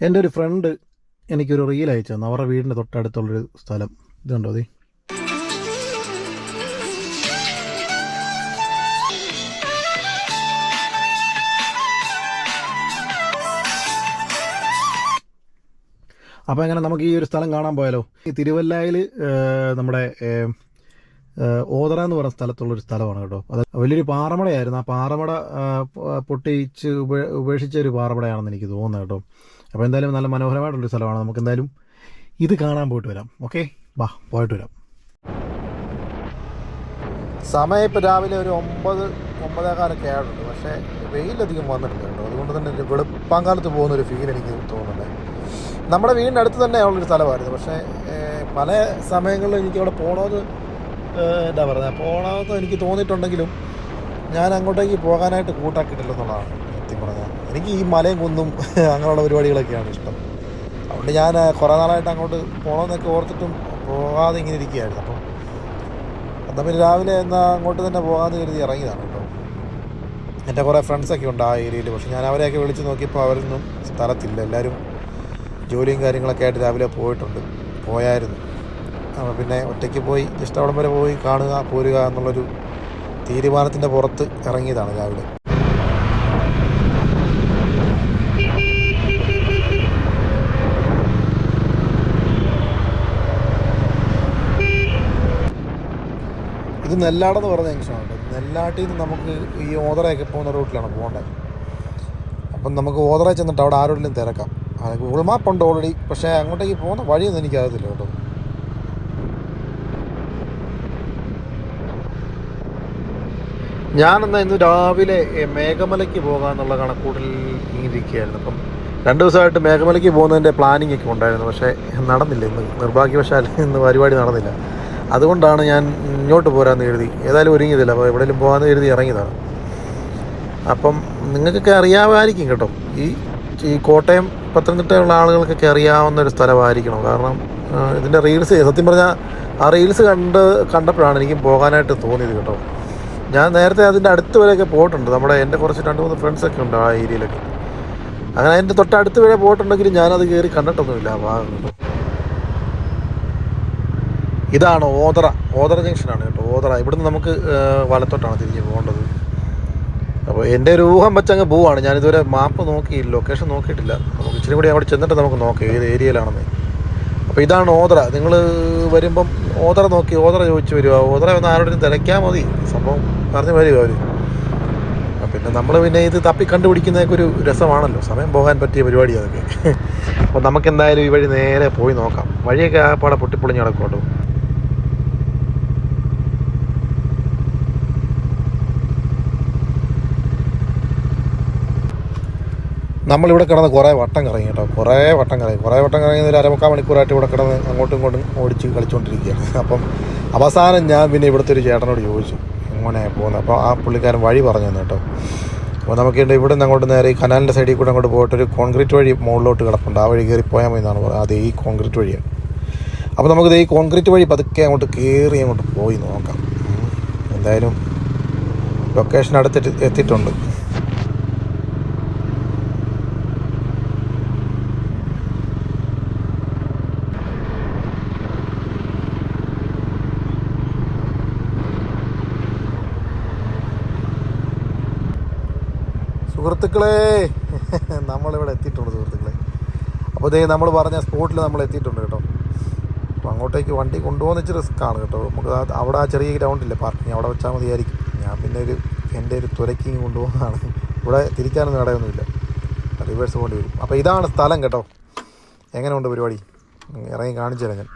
എന്റെ ഒരു ഫ്രണ്ട് എനിക്കൊരു റീൽ അയച്ചു തന്നു അവരുടെ വീടിന്റെ തൊട്ടടുത്തുള്ളൊരു സ്ഥലം. ഇതുണ്ടോ അതെ അപ്പോൾ അങ്ങനെ നമുക്ക് ഈ ഒരു സ്ഥലം കാണാൻ പോയാലോ? ഈ തിരുവല്ലായിൽ നമ്മുടെ ഓതറ എന്ന് പറയുന്ന സ്ഥലത്തുള്ള ഒരു സ്ഥലമാണ് കേട്ടോ. അത് വലിയൊരു പാറമടയായിരുന്നു. ആ പാറമട പൊട്ടിച്ച് ഉപേക്ഷിച്ച ഒരു പാറമടയാണെന്ന് എനിക്ക് തോന്നുന്നത് കേട്ടോ. അപ്പോൾ എന്തായാലും നല്ല മനോഹരമായിട്ടുള്ളൊരു സ്ഥലമാണ്. നമുക്ക് എന്തായാലും ഇത് കാണാൻ പോയിട്ട് വരാം. ഓക്കെ? വാ പോയിട്ട് വരാം. സമയം ഇപ്പോൾ രാവിലെ ഒരു ഒമ്പത് ഒമ്പതേകാലൊക്കെ ആയിട്ടുണ്ട്. പക്ഷേ വെയിലധികം വന്നിട്ടില്ല കേട്ടോ. അതുകൊണ്ട് തന്നെ ഒരു വെളുപ്പാങ്കാലത്ത് പോകുന്ന ഒരു ഫീൽ എനിക്ക് തോന്നുന്നുണ്ട്. നമ്മുടെ വീടിന്റെ അടുത്ത് തന്നെ ഉള്ളൊരു സ്ഥലമായിരുന്നു. പക്ഷേ പല സമയങ്ങളിലും എനിക്ക് അവിടെ പോകണമെന്ന് എന്താ പറയുന്നത് പോകണമെന്ന് എനിക്ക് തോന്നിയിട്ടുണ്ടെങ്കിലും ഞാൻ അങ്ങോട്ടേക്ക് പോകാനായിട്ട് കൂട്ടാക്കിയിട്ടില്ലെന്നുള്ളതാണ് സത്യം പറഞ്ഞാൽ. എനിക്ക് ഈ മലയും കുന്നും അങ്ങനെയുള്ള പരിപാടികളൊക്കെയാണ് ഇഷ്ടം. അതുകൊണ്ട് ഞാൻ കുറേ നാളായിട്ട് അങ്ങോട്ട് പോകണമെന്നൊക്കെ ഓർത്തിട്ടും പോകാതെ ഇങ്ങനെ ഇരിക്കുകയായിരുന്നു. അപ്പം എന്നാൽ പിന്നെ രാവിലെ എന്നാൽ അങ്ങോട്ട് തന്നെ പോകാമെന്ന് കരുതി ഇറങ്ങിയതാണ് കേട്ടോ. എന്റെ കുറേ ഫ്രണ്ട്സൊക്കെ ഉണ്ട് ആ ഏരിയയിൽ. പക്ഷെ ഞാൻ അവരെയൊക്കെ വിളിച്ച് നോക്കിയപ്പോൾ അവരൊന്നും സ്ഥലത്തില്ല. എല്ലാവരും ജോലിയും കാര്യങ്ങളൊക്കെ ആയിട്ട് രാവിലെ പോയിട്ടുണ്ട്. പോയായിരുന്നു. പിന്നെ ഒറ്റയ്ക്ക് പോയി ജസ്റ്റ് അവിടം വരെ പോയി കാണുക പോരുക എന്നുള്ളൊരു തീരുമാനത്തിന്റെ പുറത്ത് ഇറങ്ങിയതാണ് രാവിലെ. ഇത് നെല്ലാടെന്ന് പറഞ്ഞ ജംഗ്ഷനാണ് നെല്ലാട്ടിൽ നിന്ന് നമുക്ക് ഈ ഓതറയൊക്കെ പോകുന്ന റൂട്ടിലാണ് പോകേണ്ടത് അപ്പം നമുക്ക് ഓതറ ചെന്നിട്ട് അവിടെ ആരോടെങ്കിലും തിരക്കാം. ഗൂഗിൾ മാപ്പ് ഉണ്ട് ഓൾറെഡി പക്ഷേ അങ്ങോട്ടേക്ക് പോകുന്ന വഴിയൊന്നും എനിക്കറിയത്തില്ല കേട്ടോ. ഞാനെന്നാൽ ഇന്ന് രാവിലെ മേഘമലയ്ക്ക് പോകാമെന്നുള്ള കണക്കൂട്ടിൽ ഇരിക്കുകയായിരുന്നു. അപ്പം രണ്ട് ദിവസമായിട്ട് മേഘമലയ്ക്ക് പോകുന്നതിന്റെ പ്ലാനിങ് ഒക്കെ ഉണ്ടായിരുന്നു. പക്ഷേ നടന്നില്ല. ഇന്ന് നിർഭാഗ്യവശാൽ ഇന്ന് പരിപാടി നടന്നില്ല. അതുകൊണ്ടാണ് ഞാൻ ഇങ്ങോട്ട് പോരാന്ന് കരുതി. ഏതായാലും ഒരുങ്ങിയതില്ല. അപ്പോൾ എവിടെയെങ്കിലും പോകാമെന്ന് കരുതി ഇറങ്ങിയതാണ്. അപ്പം നിങ്ങൾക്കൊക്കെ അറിയാമായിരിക്കും കേട്ടോ. ഈ ഈ കോട്ടയം പത്തനംതിട്ടയുള്ള ആളുകൾക്കൊക്കെ അറിയാവുന്ന ഒരു സ്ഥലമായിരിക്കണം. കാരണം ഇതിന്റെ റീൽസ് സത്യം പറഞ്ഞാൽ ആ റീൽസ് കണ്ട് കണ്ടപ്പോഴാണ് എനിക്ക് പോകാനായിട്ട് തോന്നിയത് കേട്ടോ. ഞാൻ നേരത്തെ അതിന്റെ അടുത്ത് വരെയൊക്കെ പോയിട്ടുണ്ട്. നമ്മുടെ എന്റെ കുറച്ച് രണ്ട് മൂന്ന് ഫ്രണ്ട്സൊക്കെ ഉണ്ട് ആ ഏരിയയിലൊക്കെ അങ്ങനെ അതിന്റെ തൊട്ടടുത്ത് വരെ പോയിട്ടുണ്ടെങ്കിലും ഞാനത് കയറി കണ്ടിട്ടൊന്നുമില്ല ആ ഭാഗങ്ങളിൽ ഇതാണ് ഓതറ. ഓതറ ജംഗ്ഷനാണ് കേട്ടോ. ഓതറ. ഇവിടുന്ന് നമുക്ക് വലത്തോട്ടാണ് തിരിഞ്ഞ് പോകേണ്ടത്. അപ്പോൾ എന്റെ ഒരു ഊഹം വെച്ചങ്ങ് പോവാണ്. ഞാനിതുവരെ മാപ്പ് നോക്കി ലൊക്കേഷൻ നോക്കിയിട്ടില്ല. നമുക്ക് ഇച്ചിരി കൂടി അവിടെ ചെന്നിട്ട് നമുക്ക് നോക്കാം. ഏത് ഏരിയയിലാണെന്ന് അപ്പോൾ ഇതാണ് ഓതറ. നിങ്ങൾ വരുമ്പം ഓതറ നോക്കി ഓതറ ചോദിച്ചു വരിക. ഓതറ ഒന്ന് ആരോടും തിരക്കാൻ മതി. സംഭവം പറഞ്ഞു വരിക അവർ പിന്നെ നമ്മൾ പിന്നെ ഇത് തപ്പി കണ്ടുപിടിക്കുന്നതൊക്കെ ഒരു രസമാണല്ലോ. സമയം പോകാൻ പറ്റിയ പരിപാടി അതൊക്കെ. അപ്പോൾ നമുക്ക് എന്തായാലും ഈ വഴി നേരെ പോയി നോക്കാം. വഴിയൊക്കെ ആ പാടെ പൊട്ടിപ്പൊളിഞ്ഞ് കിടക്കും നമ്മളിവിടെ കിടന്ന് കുറേ വട്ടം കറങ്ങി കേട്ടോ. കുറേ വട്ടം കറങ്ങി. കുറേ വട്ടം കറങ്ങി ഒരു അരമുക്കാൽ മണിക്കൂറായിട്ട് ഇവിടെ കിടന്ന് അങ്ങോട്ടും ഇങ്ങോട്ടും ഓടിച്ച് കളിച്ചുകൊണ്ടിരിക്കുകയാണ് അപ്പം അവസാനം ഞാൻ പിന്നെ ഇവിടുത്തെ ഒരു ചേട്ടനോട് ചോദിച്ചു എങ്ങനെ പോകുന്നത് അപ്പോൾ ആ പുള്ളിക്കാരൻ വഴി പറഞ്ഞു തന്നു കേട്ടോ. അപ്പോൾ നമുക്ക് ഇവിടെ നിന്ന് അങ്ങോട്ട് നേരെ ഈ കനാലിന്റെ സൈഡിൽ കൂടെ അങ്ങോട്ട് പോയിട്ട് ഒരു കോൺക്രീറ്റ് വഴി മുകളിലോട്ട് കിടപ്പുണ്ട്. ആ വഴി കയറി പോയാൽ മതി എന്നാണ് പറയുന്നത് അത് ഈ കോൺക്രീറ്റ് വഴിയാണ്. അപ്പോൾ നമുക്ക് ഈ കോൺക്രീറ്റ് വഴി പതുക്കെ അങ്ങോട്ട് കയറി അങ്ങോട്ട് പോയി നോക്കാം. എന്തായാലും ലൊക്കേഷൻ അടുത്തിട്ട് എത്തിയിട്ടുണ്ട്. സുഹൃത്തുക്കളെ നമ്മളിവിടെ എത്തിയിട്ടുണ്ട് സുഹൃത്തുക്കളെ. അപ്പോൾ ഇതേ നമ്മൾ പറഞ്ഞ സ്പോട്ടിൽ നമ്മൾ എത്തിയിട്ടുണ്ട് കേട്ടോ. അപ്പോൾ അങ്ങോട്ടേക്ക് വണ്ടി കൊണ്ടുപോകുന്ന റിസ്ക്കാണ് കേട്ടോ. നമുക്ക് അവിടെ ആ ചെറിയ ഗ്രൗണ്ടില്ലേ പാർക്കിങ് അവിടെ വെച്ചാൽ മതിയായിരിക്കും. ഞാൻ പിന്നെ ഒരു എന്റെ ഒരു തുരക്കിങ് കൊണ്ടുപോകുന്നതാണ്. ഇവിടെ തിരിക്കാനൊന്നും ഇടയൊന്നുമില്ല. റിവേഴ്സ് പോകേണ്ടി വരും. അപ്പോൾ ഇതാണ് സ്ഥലം കേട്ടോ. എങ്ങനെയുണ്ട് പരിപാടി? ഇറങ്ങി കാണിച്ചു തരാം ഞാൻ.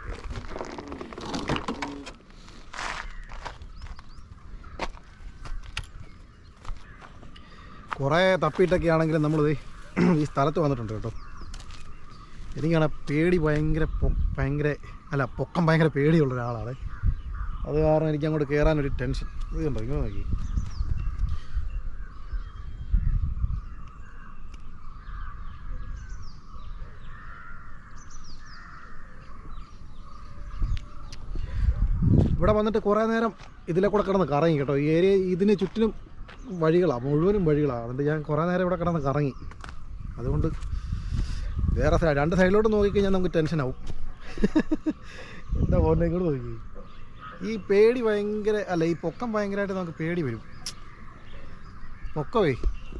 കുറേ തപ്പിയിട്ടൊക്കെ ആണെങ്കിലും നമ്മളിത് ഈ സ്ഥലത്ത് വന്നിട്ടുണ്ട് കേട്ടോ. എനിക്കാണ് പേടി ഭയങ്കര ഭയങ്കര അല്ല പൊക്കം ഭയങ്കര പേടിയുള്ള ഒരാളാണ്. അത് കാരണം എനിക്ക് അങ്ങോട്ട് കയറാനൊരു ടെൻഷൻ. ഇത് കണ്ടോ ഇങ്ങനെ നോക്കി. ഇവിടെ വന്നിട്ട് കുറേ നേരം ഇതിലെ കൂടെ കിടന്ന് കറങ്ങി കേട്ടോ. ഈ ഏരിയ ഇതിന് ചുറ്റിനും വഴികളാണ് മുഴുവനും വഴികളാണ് അതുകൊണ്ട് ഞാൻ കുറേ നേരം ഇവിടെ കിടന്ന് കറങ്ങി. അതുകൊണ്ട് വേറെ സൈഡ് രണ്ട് സൈഡിലോട്ട് നോക്കിക്കഴിഞ്ഞാൽ നമുക്ക് ടെൻഷനാവും എന്താ പോകുന്നത് കൂടെ നോക്കി. ഈ പേടി ഭയങ്കര അല്ല ഈ പൊക്കം ഭയങ്കരമായിട്ട് നമുക്ക് പേടി വരും. പൊക്കമേ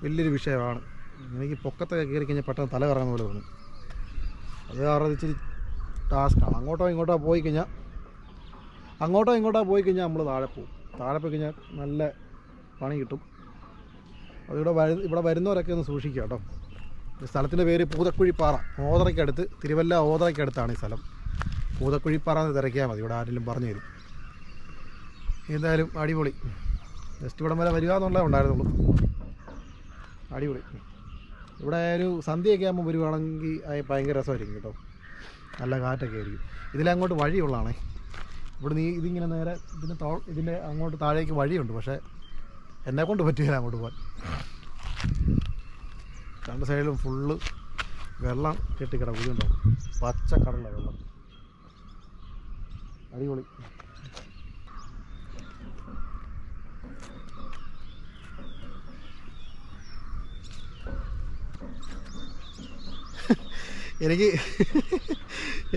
വലിയൊരു വിഷയമാണ്. എനിക്ക് പൊക്കത്തൊക്കെ കയറി കഴിഞ്ഞാൽ പെട്ടെന്ന് തല കറങ്ങുന്ന പോലെ തോന്നും. അത് കാരണം ഇച്ചിരി ടാസ്ക്കാണ് അങ്ങോട്ടോ ഇങ്ങോട്ടോ പോയി കഴിഞ്ഞാൽ അങ്ങോട്ടോ ഇങ്ങോട്ടോ പോയി കഴിഞ്ഞാൽ നമ്മൾ താഴെ പോകും. താഴെ പോയി കഴിഞ്ഞാൽ നല്ല പണി കിട്ടും. അതിവിടെ ഇവിടെ വരുന്നവരൊക്കെ ഒന്ന് സൂക്ഷിക്കുക കേട്ടോ. സ്ഥലത്തിന്റെ പേര് പൂതക്കുഴിപ്പാറ. ഓതറയ്ക്കടുത്ത് തിരുവല്ല ഓതറയ്ക്കടുത്താണ് ഈ സ്ഥലം. പൂതക്കുഴിപ്പാറ എന്ന് തിരക്കിയാൽ മതി ഇവിടെ ആരെങ്കിലും പറഞ്ഞു തരും. എന്തായാലും അടിപൊളി. ജസ്റ്റ് ഇവിടം വരെ വരിക എന്നുള്ളതേ ഉണ്ടായിരുന്നുള്ളൂ. അടിപൊളി. ഇവിടെ ഒരു സന്ധ്യയൊക്കെ ആകുമ്പോൾ വരുവാണെങ്കിൽ ഭയങ്കര രസമായിരിക്കും കേട്ടോ. നല്ല കാറ്റൊക്കെ ആയിരിക്കും. ഇതിലങ്ങോട്ട് വഴിയുള്ളതാണേ. ഇവിടെ നീ ഇതിങ്ങനെ നേരെ ഇതിന്റെ ഇതിന്റെ അങ്ങോട്ട് താഴേക്ക് വഴിയുണ്ട്. പക്ഷേ എന്നെ കൊണ്ട് പറ്റിയില്ല അങ്ങോട്ട് പോകാൻ രണ്ട് സൈഡിലും ഫുള്ള് വെള്ളം കെട്ടിക്കിടക്കുകയുണ്ടോ പച്ച കടല വെള്ളം. അടിപൊളി. എനിക്ക്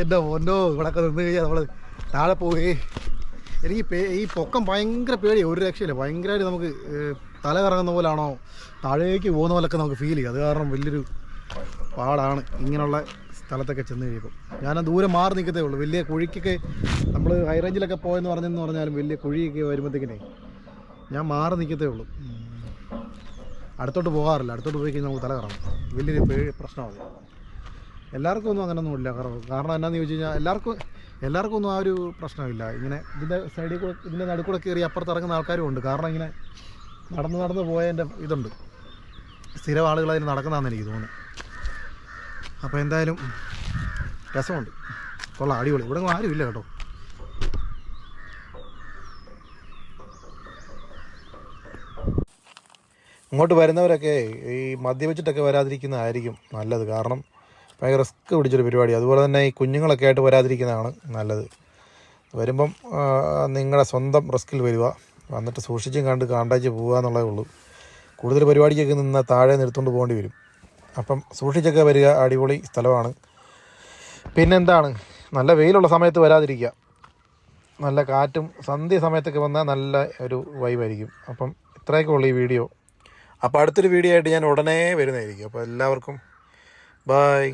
എന്റെ ഒന്നോ ഇവിടെയൊക്കെ നിന്ന് കഴിഞ്ഞാൽ നമ്മൾ താഴെ പോവുകയെ എനിക്ക് ഈ പൊക്കം ഭയങ്കര പേടിയാണ് ഒരു രക്ഷയില്ല. ഭയങ്കരമായിട്ട് നമുക്ക് തല കറങ്ങുന്ന പോലാണോ താഴേക്ക് പോകുന്ന പോലൊക്കെ നമുക്ക് ഫീൽ ചെയ്യും. അത് കാരണം വലിയൊരു പാടാണ് ഇങ്ങനെയുള്ള സ്ഥലത്തൊക്കെ ചെന്ന് കഴിയുമ്പോൾ ഞാൻ ദൂരെ മാറി നിൽക്കത്തേ ഉള്ളൂ. വലിയ കുഴിക്കൊക്കെ നമ്മൾ ഹൈ റേഞ്ചിലൊക്കെ പോയെന്ന് പറഞ്ഞെന്ന് പറഞ്ഞാലും വലിയ കുഴിയൊക്കെ വരുമ്പോഴത്തേക്കിനെ ഞാൻ മാറി നിൽക്കത്തേ ഉള്ളൂ. അടുത്തോട്ട് പോകാറില്ല. അടുത്തോട്ട് പോയി കഴിഞ്ഞാൽ നമുക്ക് തല കറങ്ങും. വലിയൊരു പ്രശ്നമാണ് എല്ലാവർക്കും ഒന്നും അങ്ങനെ ഇല്ല. കാരണം എന്നാന്ന് ചോദിച്ചു കഴിഞ്ഞാൽ എല്ലാവർക്കും എല്ലാവർക്കും ഒന്നും ആ ഒരു പ്രശ്നമില്ല. ഇങ്ങനെ ഇതിന്റെ സൈഡിൽ കൂടെ ഇതിന്റെ നടുക്കൂടെ കയറി അപ്പുറത്ത് ഇറങ്ങുന്ന ആൾക്കാരും ഉണ്ട്. കാരണം ഇങ്ങനെ നടന്ന് നടന്ന് പോയതിന്റെ ഇതുണ്ട്. സ്ഥിരം ആളുകൾ അതിൽ നടക്കുന്നതാണെന്ന് എനിക്ക് തോന്നുന്നു. അപ്പോൾ എന്തായാലും രസമുണ്ട്. കൊള്ളാം അടിപൊളി. ഇവിടെ ആരും ഇല്ല കേട്ടോ. ഇങ്ങോട്ട് വരുന്നവരൊക്കെ ഈ മദ്യപിച്ചിട്ടൊക്കെ വരാതിരിക്കുന്നതായിരിക്കും നല്ലത്. കാരണം ഭയങ്കര റിസ്ക് പിടിച്ചൊരു പരിപാടി. അതുപോലെ തന്നെ ഈ കുഞ്ഞുങ്ങളൊക്കെ ആയിട്ട് വരാതിരിക്കുന്നതാണ് നല്ലത്. വരുമ്പം നിങ്ങളുടെ സ്വന്തം റിസ്കിൽ വരിക. വന്നിട്ട് സൂക്ഷിച്ചും കണ്ട് കാണ്ടാച്ച് പോവുക എന്നുള്ളതേ ഉള്ളൂ. കൂടുതൽ പരിപാടിക്കൊക്കെ നിന്ന് താഴെ നിർത്തുകൊണ്ട് പോകേണ്ടി വരും. അപ്പം സൂക്ഷിച്ചൊക്കെ വരിക അടിപൊളി സ്ഥലമാണ്. പിന്നെന്താണ്? നല്ല വെയിലുള്ള സമയത്ത് വരാതിരിക്കുക. നല്ല കാറ്റും സന്ധ്യ സമയത്തൊക്കെ വന്നാൽ നല്ല ഒരു വൈബായിരിക്കും അപ്പം ഇത്രയൊക്കെ ഉള്ളൂ ഈ വീഡിയോ. അപ്പോൾ അടുത്തൊരു വീഡിയോ ആയിട്ട് ഞാൻ ഉടനെ വരുന്നതായിരിക്കും. അപ്പോൾ എല്ലാവർക്കും ബായ്